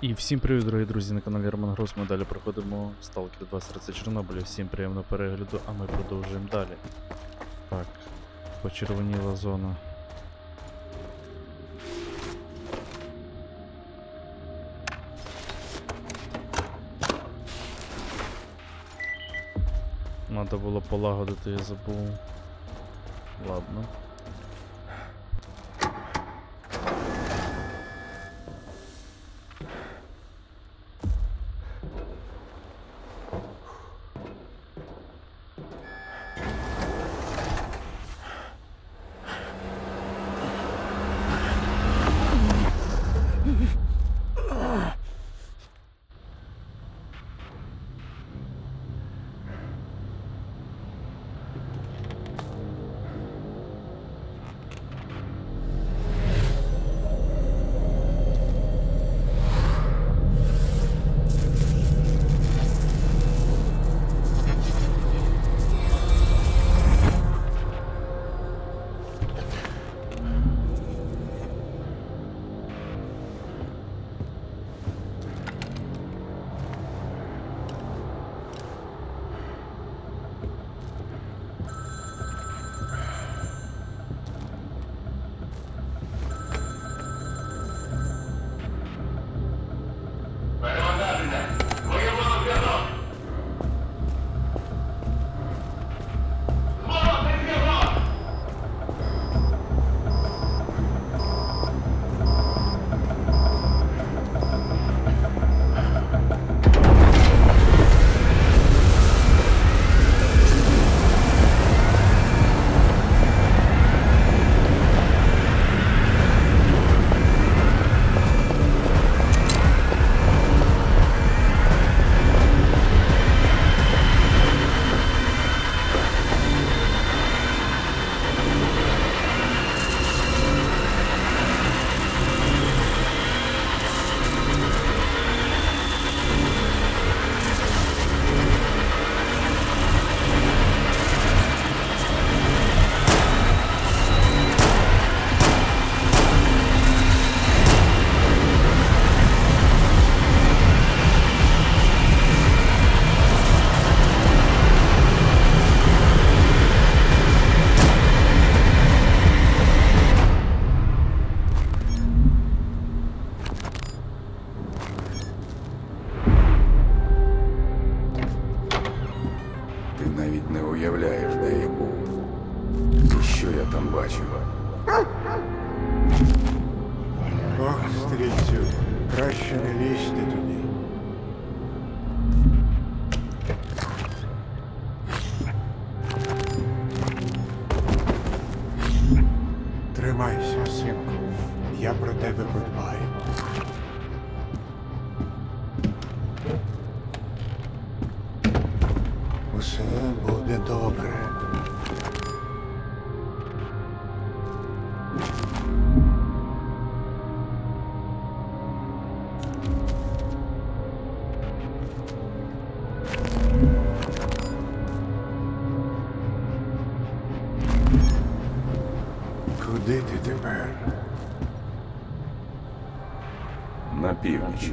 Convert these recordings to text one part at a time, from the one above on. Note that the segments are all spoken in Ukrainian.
І всім привіт, дорогі друзі, на каналі Роман Грос. Ми далі проходимо Stalker 2 серце Чорнобиля. Всім приємного перегляду, а ми продовжуємо далі. Так, почервоніла зона. Надо було полагодити, я забув. Ладно. Куди ти тепер? На північ.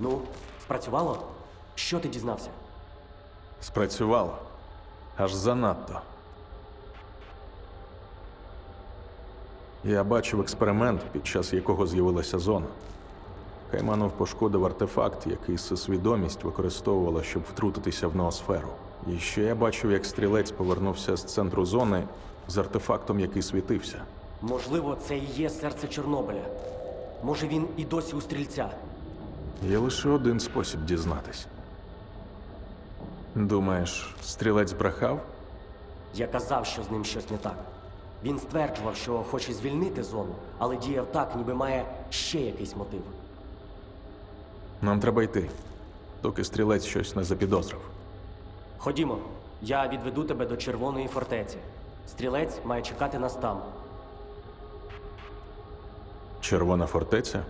Ну, спрацювало? Що ти дізнався? Спрацювало. Аж занадто. Я бачив експеримент, під час якого з'явилася зона. Кайманов пошкодив артефакт, який всесвідомість використовувала, щоб втрутитися в ноосферу. І ще я бачив, як стрілець повернувся з центру зони з артефактом, який світився. Можливо, це і є серце Чорнобиля. Може, він і досі у стрільця. Є лише один спосіб дізнатись. Думаєш, стрілець брехав? Я казав, що з ним щось не так. Він стверджував, що хоче звільнити зону, але діяв так, ніби має ще якийсь мотив. Нам треба йти, доки стрілець щось не запідозрив. Ходімо, я відведу тебе до червоної фортеці. Стрілець має чекати нас там. Червона фортеця?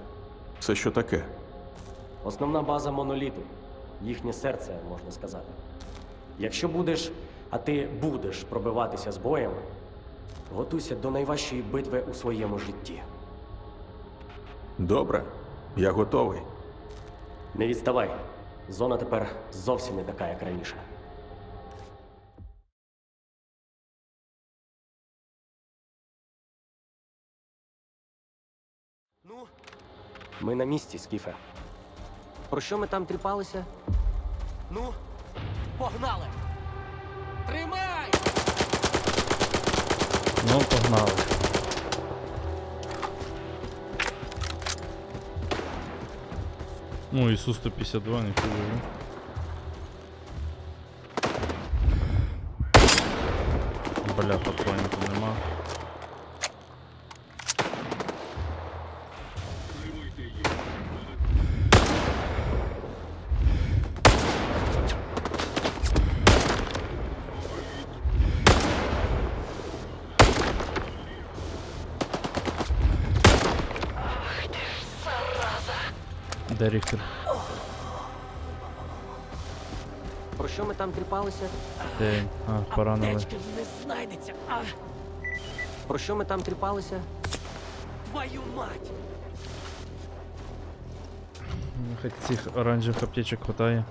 Це що таке? Основна база моноліту. Їхнє серце, можна сказати. Якщо будеш, а ти будеш пробиватися з боєм, готуйся до найважчої битви у своєму житті. Добре, я готовий. Не відставай. Зона тепер зовсім не така, як раніше. Ну, ми на місці, Скіфе. Про що ми там тріпалися? Ну, погнали! Тримай! Ну, погнали. Ну, Ісу 152, не хуйово. Бля, патронів нема. Де Ріхтер? Про що ми там тріпалися? Де? А, поранили. не знайдеться. А. Про що ми там тріпалися? Твою мать! Ну, Хоч цих оранжевих аптечок хватає.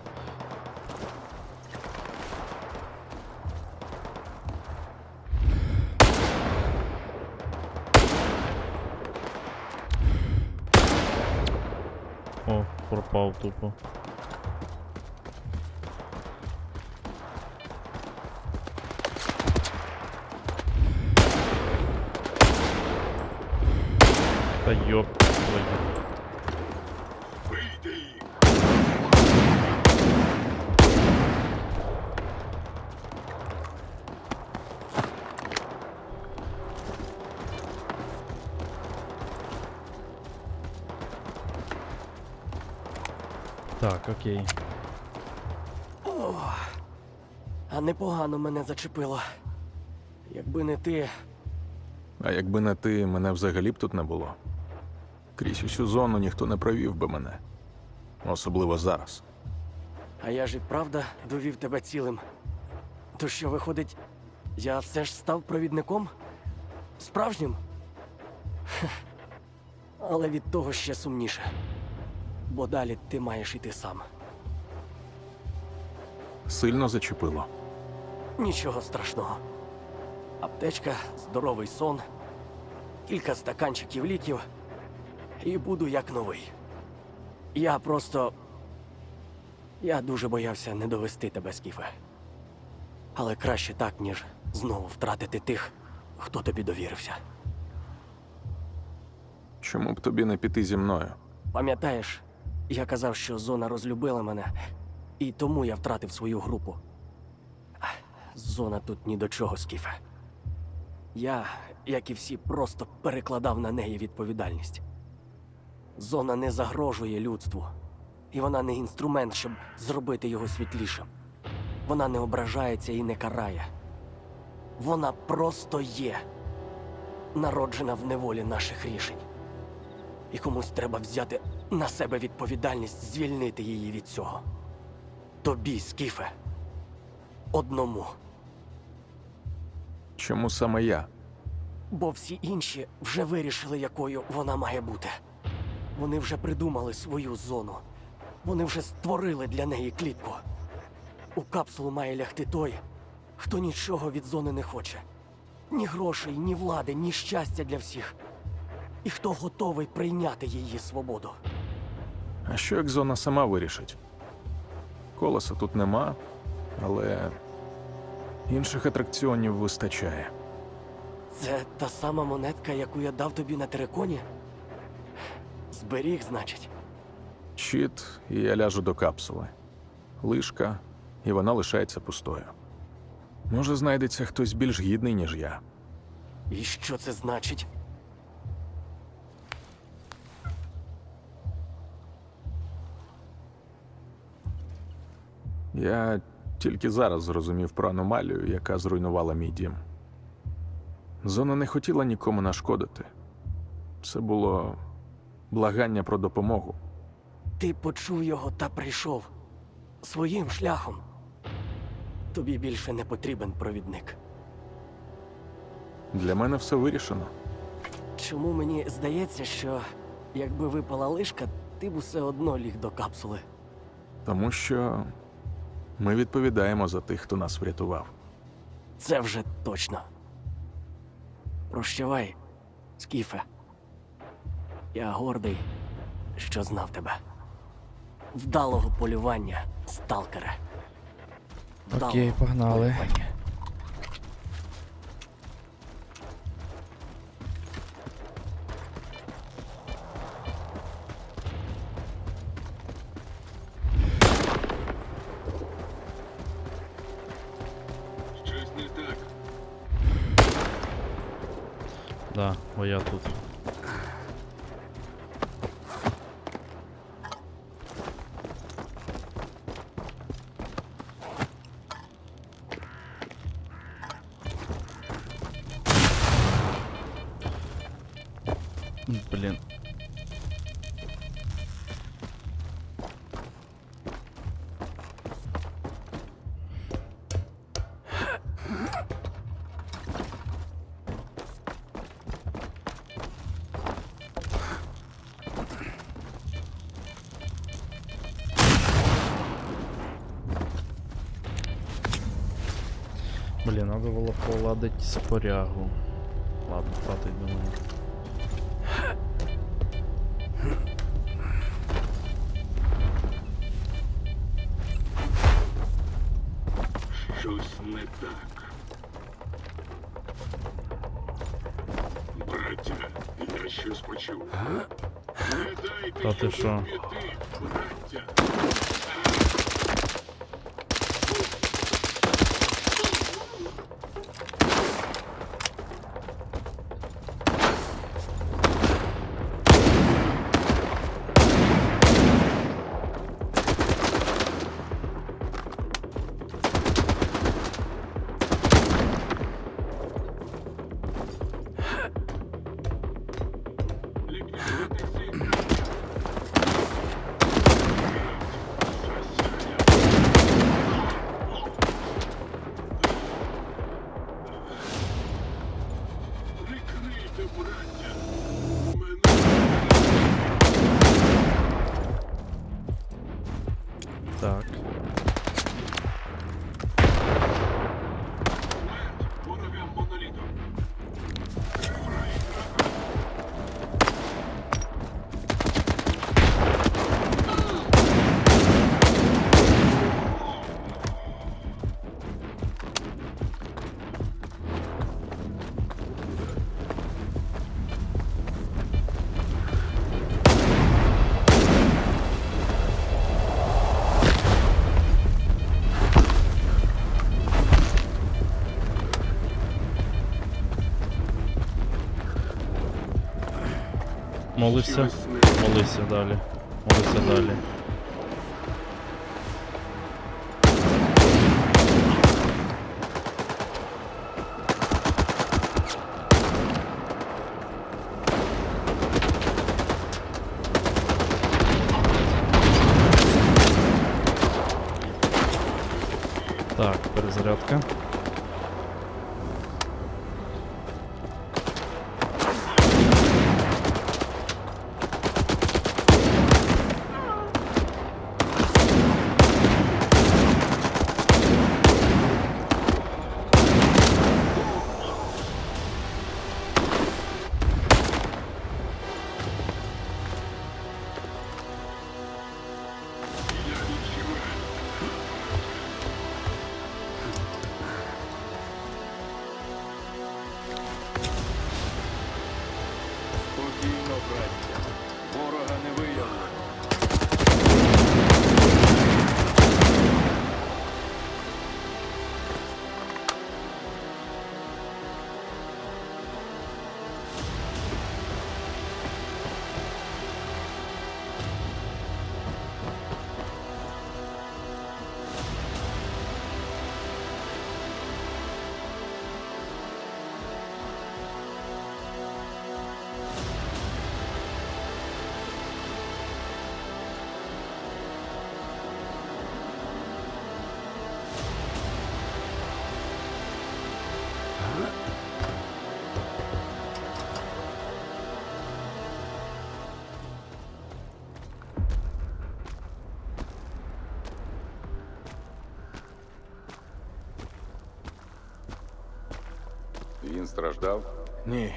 Пропав тупо. Та ёб твою. Так, окей. А непогано мене зачепило. Якби не ти, А якби не ти, мене взагалі б тут не було. Крізь усю зону ніхто не провів би мене. Особливо зараз. а я ж і правда довів тебе цілим. То що виходить, я все ж став провідником? Справжнім? Хех. Але від того ще сумніше. Бо далі ти маєш іти сам. Сильно зачепило. Нічого страшного. Аптечка, здоровий сон, кілька стаканчиків ліків і буду як новий. Я просто. Я дуже боявся не довести тебе, Скіфе. Але краще так, ніж знову втратити тих, хто тобі довірився. Чому б тобі не піти зі мною? Пам'ятаєш, я казав, що зона розлюбила мене, і тому я втратив свою групу. Зона тут ні до чого, Скіфе. Я, як і всі, просто перекладав на неї відповідальність. Зона не загрожує людству, і вона не інструмент, щоб зробити його світлішим. Вона не ображається і не карає. Вона просто є, народжена в неволі наших рішень. І комусь треба взяти на себе відповідальність звільнити її від цього. Тобі, Скіфе. Одному. Чому саме я? Бо всі інші вже вирішили, якою вона має бути. Вони вже придумали свою зону. Вони вже створили для неї клітку. У капсулу має лягти той, хто нічого від зони не хоче. Ні грошей, ні влади, ні щастя для всіх. І хто готовий прийняти її свободу. А що як зона сама вирішить? Колеса тут нема, але інших атракціонів вистачає. Це та сама монетка, яку я дав тобі на териконі? Зберіг, значить. Щит, і я ляжу до капсули. Лишка, і вона лишається пустою. Може, знайдеться хтось більш гідний, ніж я. І що це значить? Я тільки зараз зрозумів про аномалію, яка зруйнувала мій дім. Зона не хотіла нікому нашкодити. Це було благання про допомогу. Ти почув його та прийшов своїм шляхом. Тобі більше не потрібен провідник. Для мене все вирішено. Чому мені здається, що якби випала лишка, ти б усе одно ліг до капсули. Тому що ми відповідаємо за тих, хто нас врятував. Це вже точно. Прощавай, Скіфе. Я гордий, що знав тебе. Вдалого полювання, сталкере. Окей, погнали. полювання. Надо було поладить спорягу. Ладно, хватить, думаю. Щось не так. Браття, я щось почув. Не дайте Та ти що? Молився. Щось Молився далі. Молився далі. Постраждав? Ні,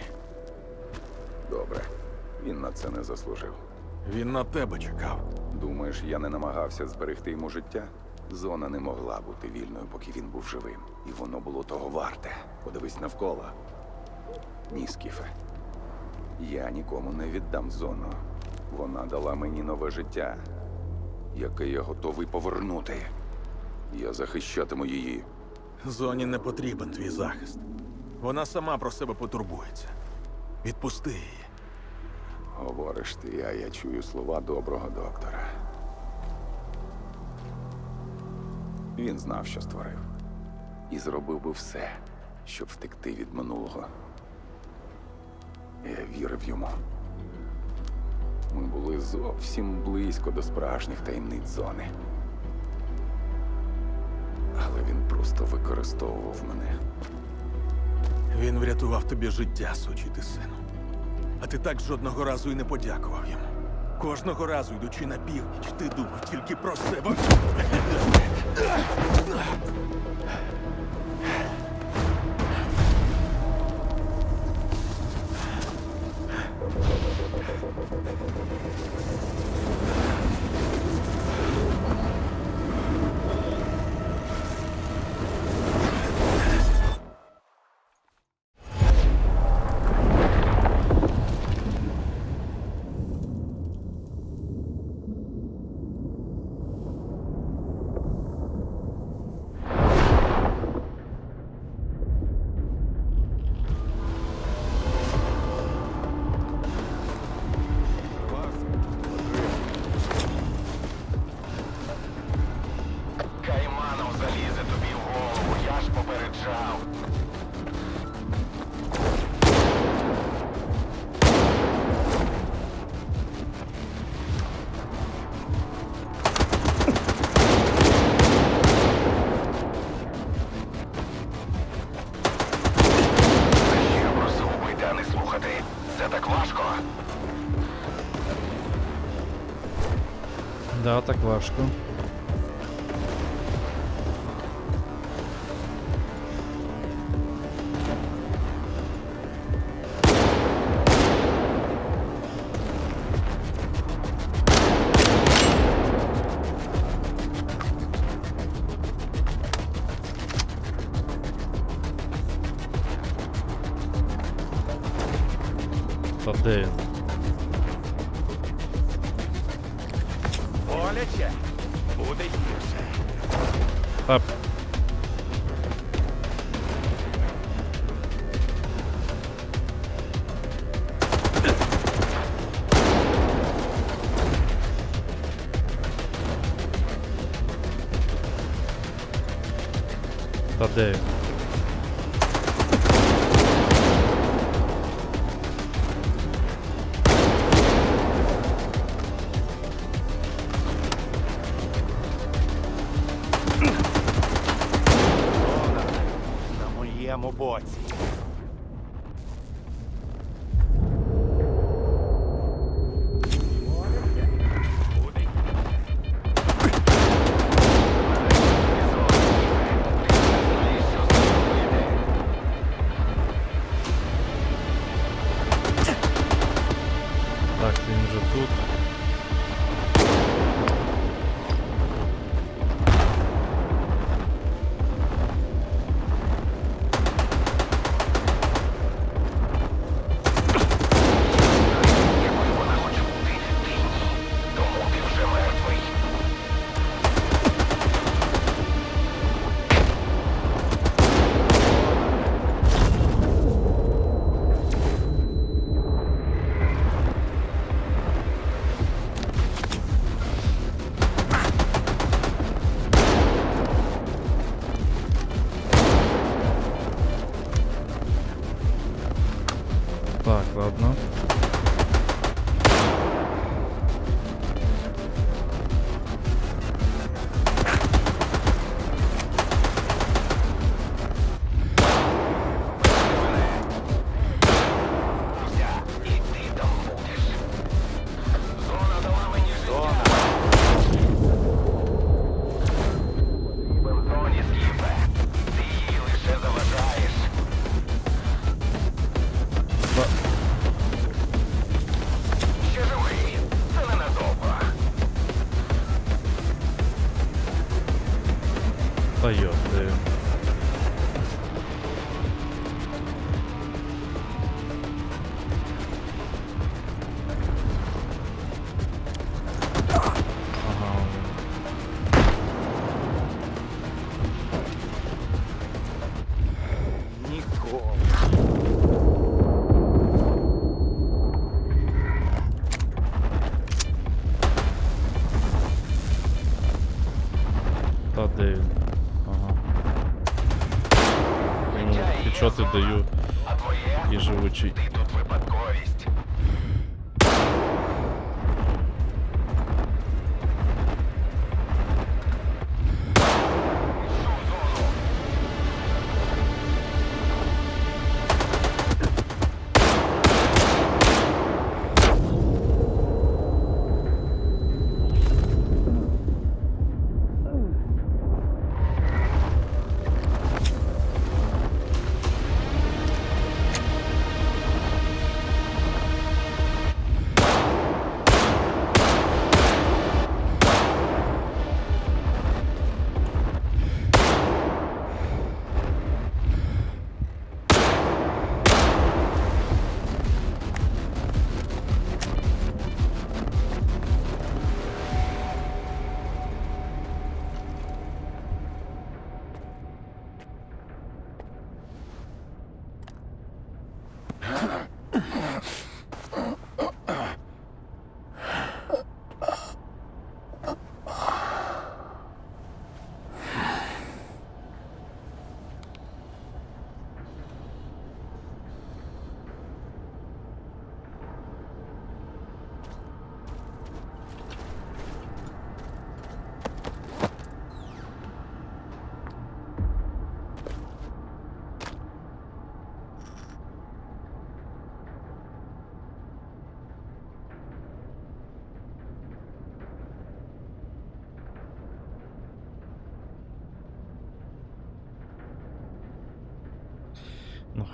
Добре. Він на це не заслужив. він на тебе чекав. Думаєш, я не намагався зберегти йому життя? Зона не могла бути вільною, поки він був живим. І воно було того варте. Подивись навколо. Ні, Скіфе. Я нікому не віддам зону. Вона дала мені нове життя, яке я готовий повернути. Я захищатиму її. Зоні не потрібен твій захист. Вона сама про себе потурбується. Відпусти її. Говориш ти, а я чую слова доброго доктора. Він знав, що створив, і зробив би все, щоб втекти від минулого. Я вірив йому. Ми були зовсім близько до справжніх таємниць зони. Але він просто використовував мене. Він врятував тобі життя, сучий ти сину. А ти так жодного разу і не подякував йому. Кожного разу, йдучи на північ, ти думав тільки про себе. Важко. Боляче? Буде гірше. Та Та де він? Даю і живучий.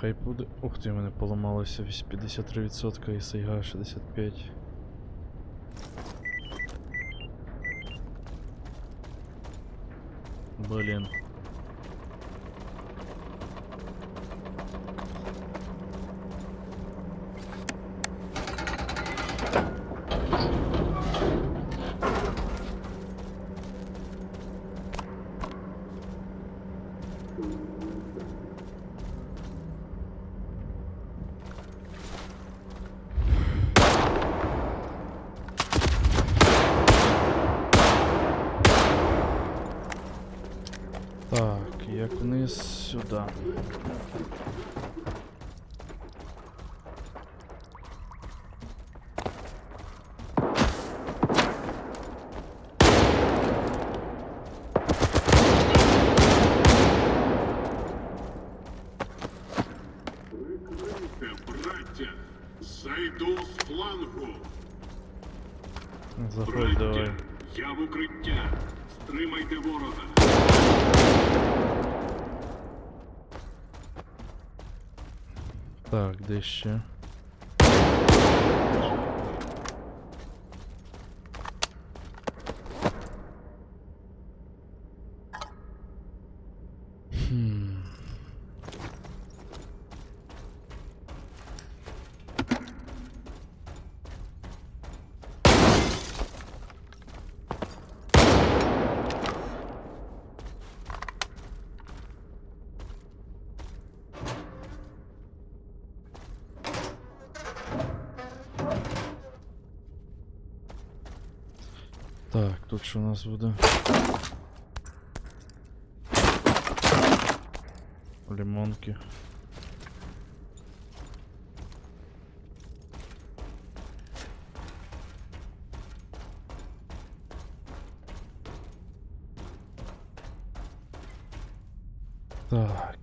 Хай буде. Ух ти, у мене поламалося вісь 53% і Сайга 65. Блін. Так, як вниз сюди. Браття, зайду з флангу. Заходь давай. Браття, я в укриття. Стримайте ворога. Так, Так, тут що у нас буде? Лимонки. Так.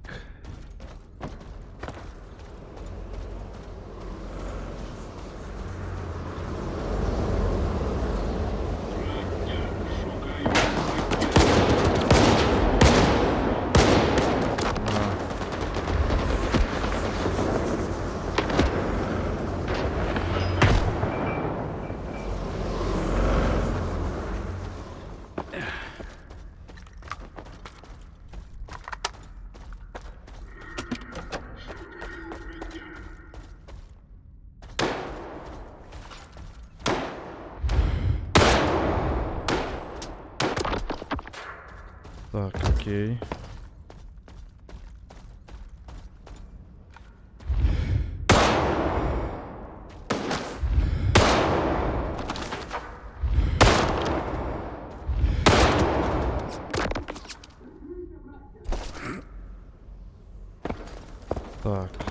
Браття, шукаю укриття. На. Так, окей. Так.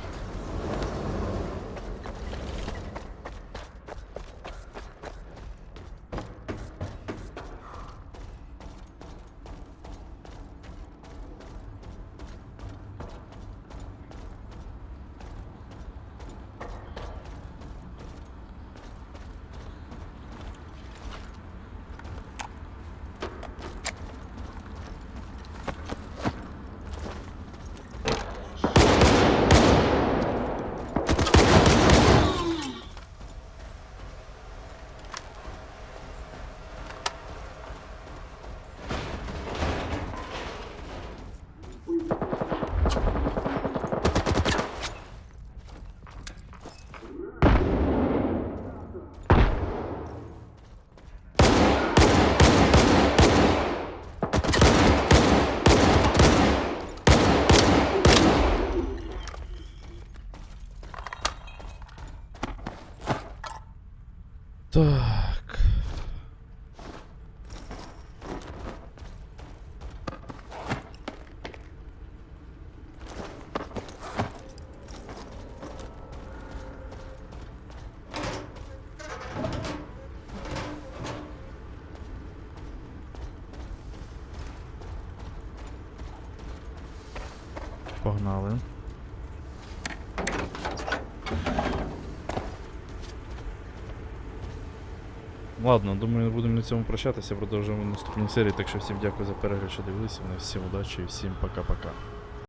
Так. Погнали. Ладно, думаю, будемо на цьому прощатися. Продовжуємо наступній серії. Так що всім дякую за перегляд, що дивилися. Всім удачі і всім пока-пока.